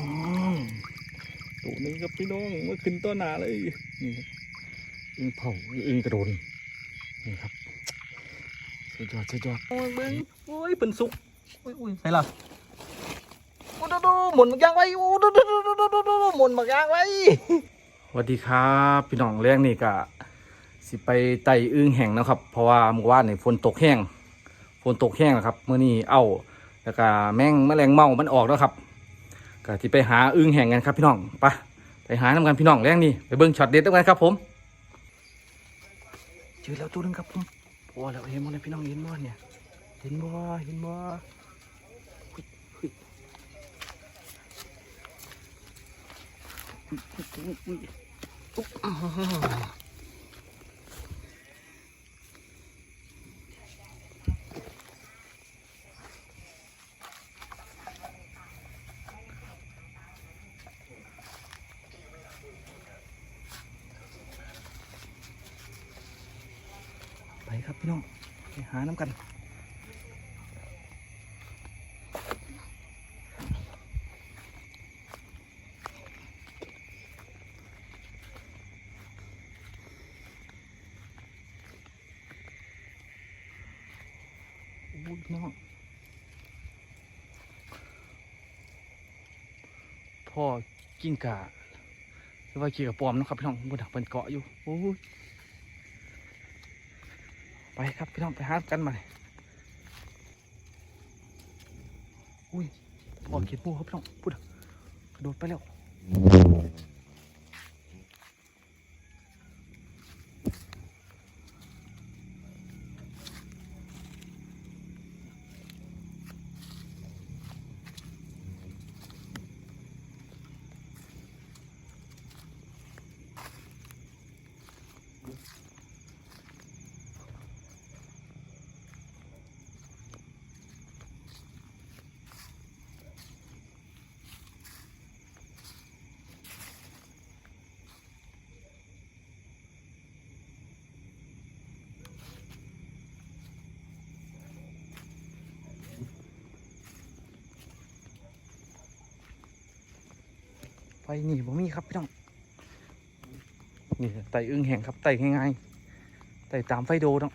องตัวนี้ครับพี่น้องเมื่อขึ้นต้นหนาเลยนี่ครับอึ้งเผาอึ้งกระโดนนี่ครับสุดยอดสุดยอดโอ้ยเบิ้งโอ้ยเป็นสุกโอ้ยโอ้ยใส่ละโอ้ดูดูหมุนหมักยางไว้โอ้ดูดูดูดูดูดูดูหมุนหมักยางไว้สวัสดีครับพี่น้องเรื่องนี่กะสิไปไต่อึ้งแห้งนะครับ เพราะว่าเมื่อวานนี่ฝนตกแห้งฝนตกแห้งนะครับเมื่อนี้เอ้าแล้วก็แมงแมลงเม่ามันออกแล้วครับ ก็ที่ไปหาอึ้งแห่งกันครับพี่น้องไปไปหาน้ำกันพี่น้องแรงนี่ไปเบิ้งช็อตเด็ดด้วยกันครับผมเจอแล้วตัวหนึงครับผมโอ้แล้วเห็นบ่เนี่ยพี่น้องเห็นบ่เนี่ยเห็นบ่เห็นบ่อุ๊ยอุ๊ยอุ๊ยอุ๊ยอุ๊ยอุ๊ยอ้าวไปครับพี่น้องไป หาน้ำกันอุ้ยพี่น้องพ่อกิ้งก่าหรือว่าขี่กับปอมนะครับพี่น้องบนถักเป็นเกาะอยู่โอ้ย ไปครับพี่น้องไปหากันมาเลยอุ้ยพอเขียนปูครับพี่น้องพูดกระโดดไปแล้ว ไปนี่บ่มีครับพี่น้องนี่ไต่อึ้งแห่งครับไต่ง่ายๆไต่ตามไฟโดเนาะ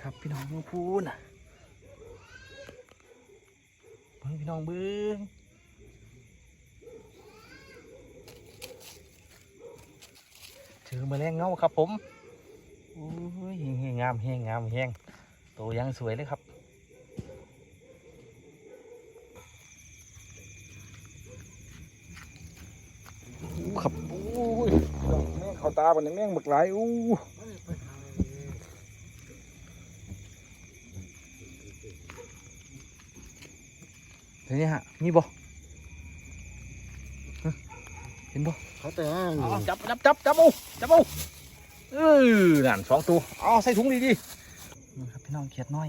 ครับพี่น้องเมืองพูนน่ะเบิ้งพี่น้องเบิ้งเจอแมาแรงเงาครับผมโอ้ยแหงงามแหงงามแหงโตยังสวยเลยครับ ครับอู้ยแม่งเข้าตาปานนี้แม่งบักหลายอู้เดี๋ยวนี้ฮะมีบ่ฮะเห็นบ่เขาแต่อ๋อจับจับจับจับเอาจับเอาเออนั่นสองตัวเอาใส่ถุงดีดีๆนี่ครับพี่น้องเขียดน้อย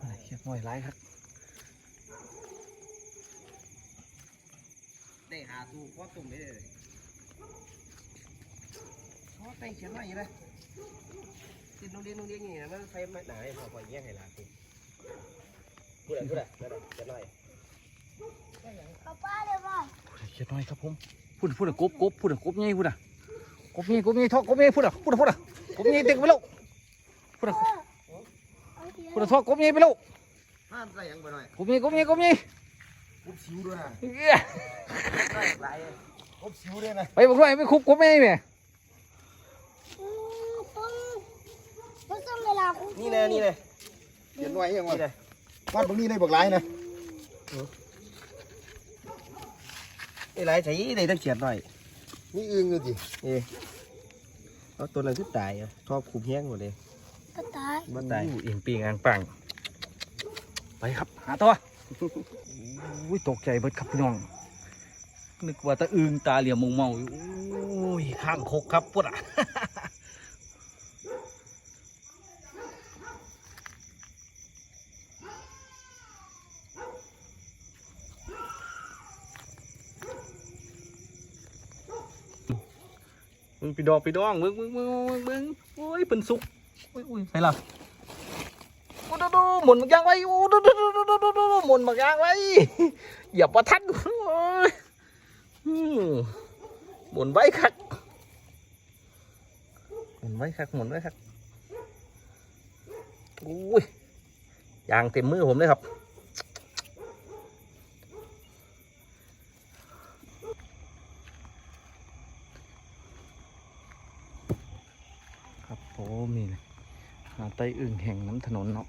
อะไรเขียดน้อยหลายครับ ได้หาตู้ควบตุ่มได้เลยเพราะได้เขียนไว้อยังไงติดโรงเรียนโรงเรียนอย่างนี้นะมันไฟไม่หนาเลยพอปล่อยแยกให้หลานติดพูดอะไรพูดอะไรนั่นน่ะเขียนไว้ป้าป้าเดี๋ยวก่อนพูดเขียดน้อยครับผมพูดพูดกบกบพูดกบใหญ่พูดอะกบใหญ่กบใหญ่ทอกกบใหญ่พูดอะพูดอะพูดอะกบใหญ่เด็กไปแล้วพูดอะเอาเทียนพูดอะทอกกบใหญ่ไปแล้วห้ามใส่ยังไปหน่อย กบใหญ่กบใหญ่กบใหญ่คุบสิวด้วยนะเอี้ยใส่หลายคุบสิวด้วยนะไปบอกด้วยไปคุบกบใหญ่แม่อืมต้องต้องต้องเวลาคุกนี่เลยนี่เลยเขียนไว้ยังวะนี่เลยวัดตรงนี้ได้บักหลายนะไอ้หลายใส่ได้ตั้งเขียนหน่อยนี่อึ้งเลยดิเอ้เอาตัวนั้นที่ตายอะชอบคุมแห้งหมดเลยก็ตายบ่ตายอู้เอียงปีงอ่างปังไปครับ หาตัว อุ้ยตกใจเบิดครับพี่น้อง นึกว่าตะอึงตาเหลี่ยมมงเมาอยู่อุ้ยข้างคกครับปุ๊ดอะมึงไปดอกไปดองมึงมึงมึงมึงมึงโอ้ยเป็นสุกโอ้ยโอ้ยใส่ละ หมุนหมักยางไว้โอ้ดูดูดูดูดูดูหมุนหมักยางไว้อย่าประทันโอ้ยอืมหมุนไว้คักหมุนไว้คักหมุนไว้คักโอ้ยยางเต็มมือผมเลยครับครับโอ้มีเลยหาไตอึ่งแห่งน้ำถนนเนาะ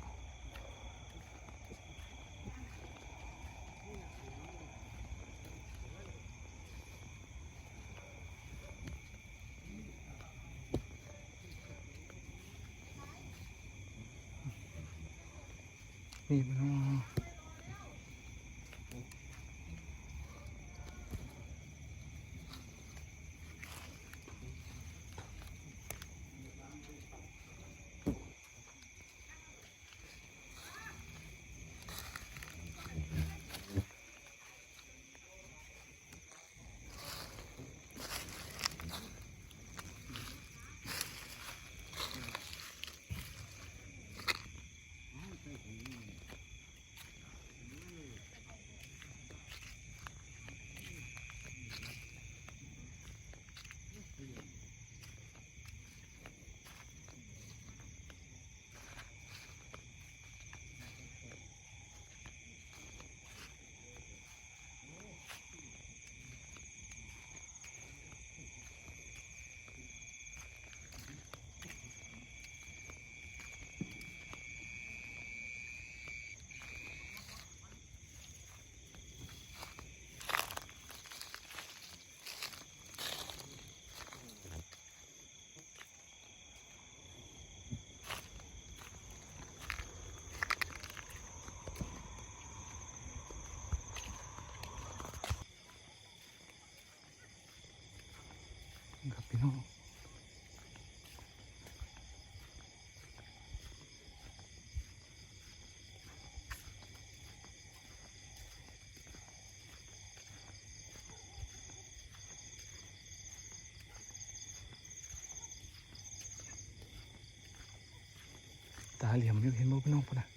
ตาเหลี่ยมยู่เห็นบ่พี่น้องพุ่นะ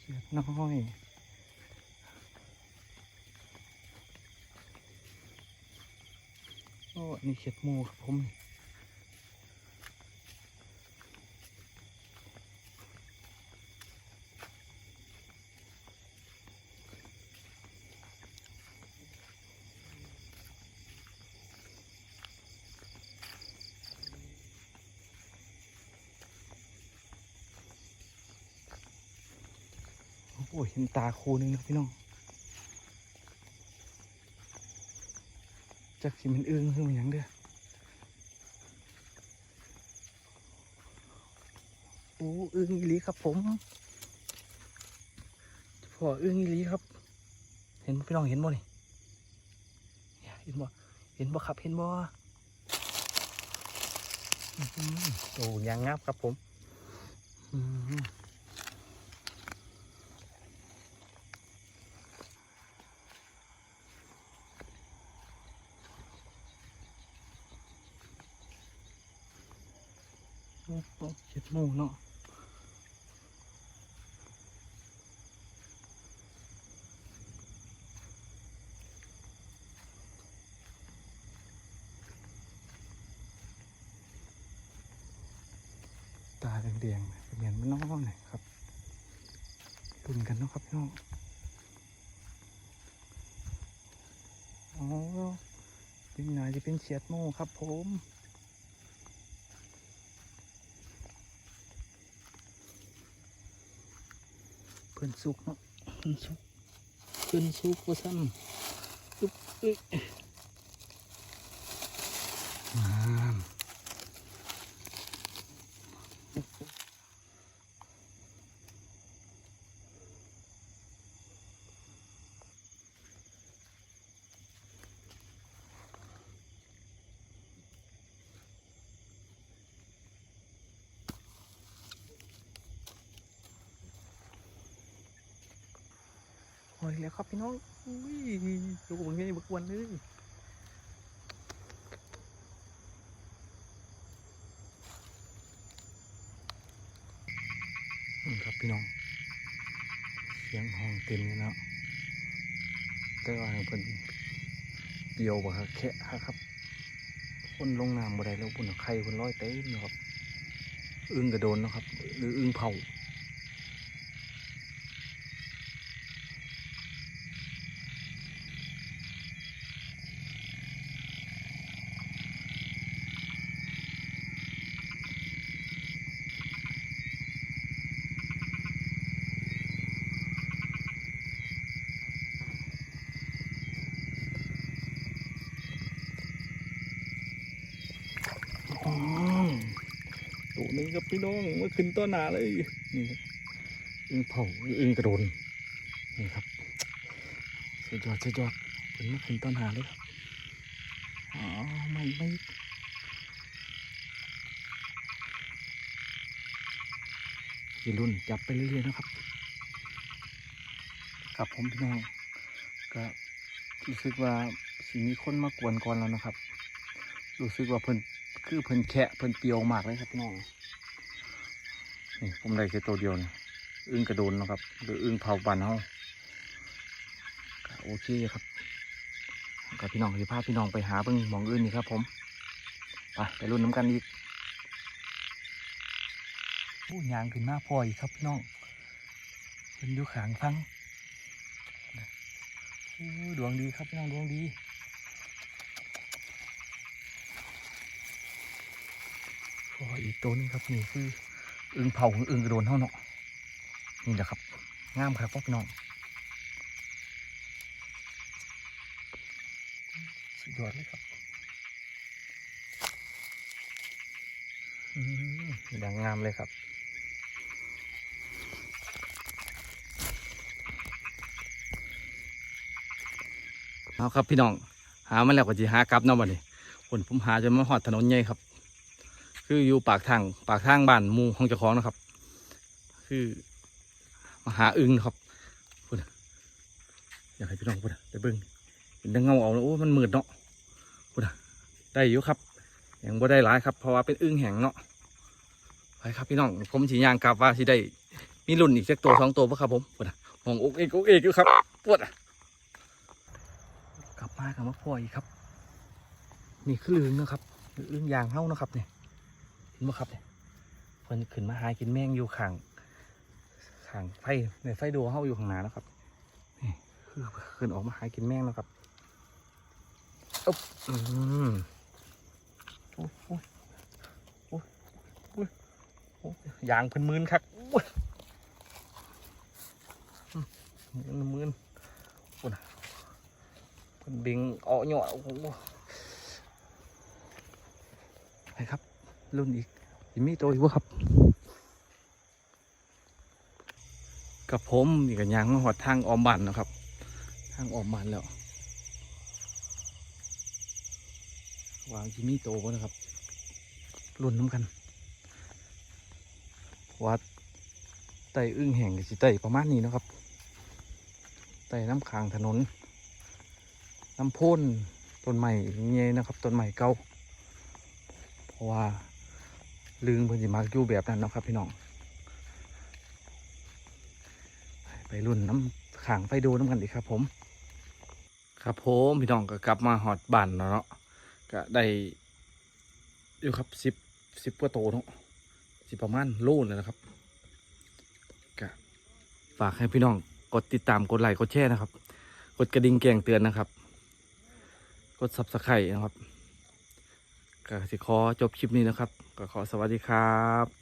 เสียน้อย โอ้อั นนี่เขียดหมูครับผมโอ้ยเห็นตาคูนึงนะพี่น้อง จักสิมันอึ้งคือมันหยังเด้อโอ้อึ้งอีหลีครับผมพออึ้งอีหลีครับ เห็นพี่น้องเห็นบ่นี่เนี่ยเห็นบ่เห็นบ่ครับเห็นบ่โอ้ยางงับครับผม อื้อหือโอ้โห เห็ดหมูเนาะตาแดงๆเป็นเหมือนมันน้องเลยครับตุนกันเนาะครับพี่น้องอ๋อเป็นหนจะเป็นเฉียดหมูครับผม พิ่นสุกเนาะเพิ่นสุกเพิ่นสุกว่าซ้ำอึ๊บอึ๊บงา โอ้ยแล้วครับพี่น้องอุ้ยดูงียบงบกวนเลยนี่ครับพี่น้อง เสียงห้องเต็มเลยนะแต่ว่าเป็นเดียวบ่ครับแค่ครับคนลงน้ำบ่ได้แล้วปุ่นไข่คนร้อยเต็มนะครับ อึ้งกระโดนนะครับ หรืออึ้งเผา ตัวนี้ครับพี่น้องเมื่อขึ้นต้นหนาเลยนี่ครับอึงเผาอึงกระโดนนี่ครับสุดยอดสุดยอดเป็นเมื่อขึ้นต้นหนาเลยครับอ๋อไม่ไม่ยีรุ่นจับไปเรื่อยๆนะครับครับผมพี่น้องก็รู้สึกว่าสิมีคนมากวนก่อนแล้วนะครับ รู้สึกว่าเพิ่น คือเพิ่นแคะเพิ่นเปรียวมากเลยครับพี่น้องนี่ผมได้แค่ตัวเดียวนี่อึ้งกระโดนนะครับ หรืออึ้งเผาบันเฮาโอเคครับกับพี่น้องสิพาพี่น้องไปหาเบิ่งมองอื่นนี่ครับ ผมไปไปรุ่นน้ำกันอีกโอ้ยางขึ้นมาพออีกครับพี่น้องเพิ่นอยู่ขางฟังดวงดีครับพี่น้องดวงดี ออีกตัวนึงครับนี่คืออึงเผาของอึงกระโดนเท่าเนาะนี่แหละครับงามครับพ่อพี่น้องสุดยอดเลยครับอืมดังงามเลยครับเอาครับพี่น้องหามาแล้วก็จะหากลับเนาะวันนี้คนผมหาจนมาหอดถนนใหญ่ครับ คืออยู่ปากทางปากทางบ้านมูของเจ้าของนะครับ คือมหาอึงนะครับพูดนะอยากให้พี่น้องพูดนะไปเบิ้งเห็นแต่เงาเอาแล้วโอ้มันมืดเนาะพูดนะได้อยู่ครับยังบ่ได้หลายครับ เพราะว่าเป็นอึงแห้งเนาะไปครับพี่น้องผมสียางกลับว่าสิได้มีรุ่นอีกสักตัวสองตัวปะครับผมพูดน่ะมองอกเอกอกเอกอยู่ครับปวดอะกลับมากับมาพ่ออีกครับ นี่คืออึงนะครับอึงยางเฮ้านะครับเนี่ย นไหมครับเนี่ยเพิ่นขึ้นมาหากินแมงอยู่ข้างข้างไฟในไฟดูเฮาอยู่ข้างหน้าแล้วครับนี่คือขึ้นออกมาหากินแมงแล้วครับอุ๊บอืมโอ้ยโอ้ยโอ้ยโอ้ยโอ้ยยางเพิ่นมืนคักโอ้ยอืมมืนมืนโอ้ยเพิ่นบิงเอาหยอดโอ้โหไปครับ รุ่นอีก ยิมีตัวอีกวะครับ กับผมนี่กันยางหอดทางออมบันนะครับ ทางออมบันแล้ววางจิมีโตวนะครับรุ่นน้ำกันวัดไตอึ้งแห่งสิไตประมาณนี้นะครับไต่น้ำคางถนนน้ำพ่นต้นใหม่เงี้ยนะครับต้นใหม่เก่าเพราะว่า ลึงเพิ่นสิมักอยู่แบบนั้นเนาะครับพี่น้อง ไปรุ่นน้ำขางไปดูน้ำกันอีครับผม ครับผมพี่น้องก็กลับมาหอดบ้านแล้วเนาะก็ได้อยู่ครับสิบสิบกว่าโตเนาะสิประมาณโลเลยนะครับก็ฝากให้พี่น้องกดติดตามกดไลค์กดแชร์นะครับ กดกระดิ่งแจ้งเตือนนะครับ กดซับสไครต์นะครับ ก็สิขอจบคลิปนี้นะครับ ก็ขอสวัสดีครับ